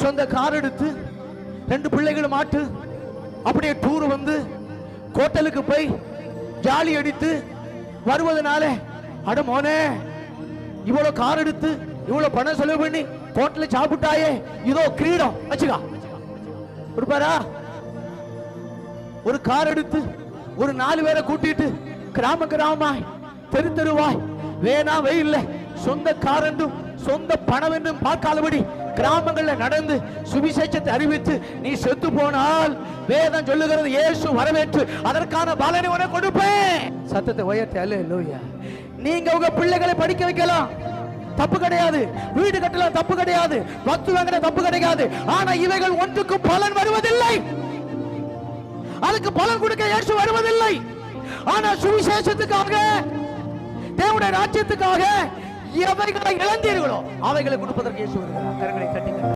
சொந்த கார் எடுத்து ரெண்டு பிள்ளைகளும் மாட்டு அப்படியே டூர் வந்து கோட்டலுக்கு போய் ஜாலி அடித்து வருவதனால அட மோனே இவ்வளவு கார் எடுத்து இவ்வளவு பணம் செலவு பண்ணி கோட்டல சாப்பிட்டாயே இதோ கிரீடம் வச்சுக்கா. கொடுப்பாரா? ஒரு கார் எடுத்து ஒரு நாலு பேரை கூட்டிட்டு கிராம கிராமமாய் தெரு தெருவாய் வேணா வெயில்ல சொந்த கார் என்றும் சொந்த பணம் என்றும் பார்க்காதபடி கிராமங்களில் நடந்து சுவிசேஷத்தை அறிவித்து நீ செத்து போனால் வேதம் சொல்லுகிறது இயேசு வரவேற்று அதற்கான பலனை உனக்கு கொடுப்பேன். சத்தத்தை உயர்த்தி அல்ல நீங்க உங்க பிள்ளைகளை படிக்க வைக்கலாம். தப்பு கிடையாது. வீடு கட்டலாம் தப்பு கிடையாது. பத்து வாங்கின தப்பு கிடையாது ஆனா இவைகள் ஒன்றுக்கு பலன் வருவதில்லை. அதுக்கு பலன் கொடுக்க இயேசு வருவதில்லை. ஆனா சுவிசேஷத்துக்காக தேவனுடைய ராஜ்யத்துக்காக எவைகளை இழந்தீர்களோ அவைகளை கொடுப்பதற்கு இயேசு வருகிறார். கரங்களை தட்டுங்க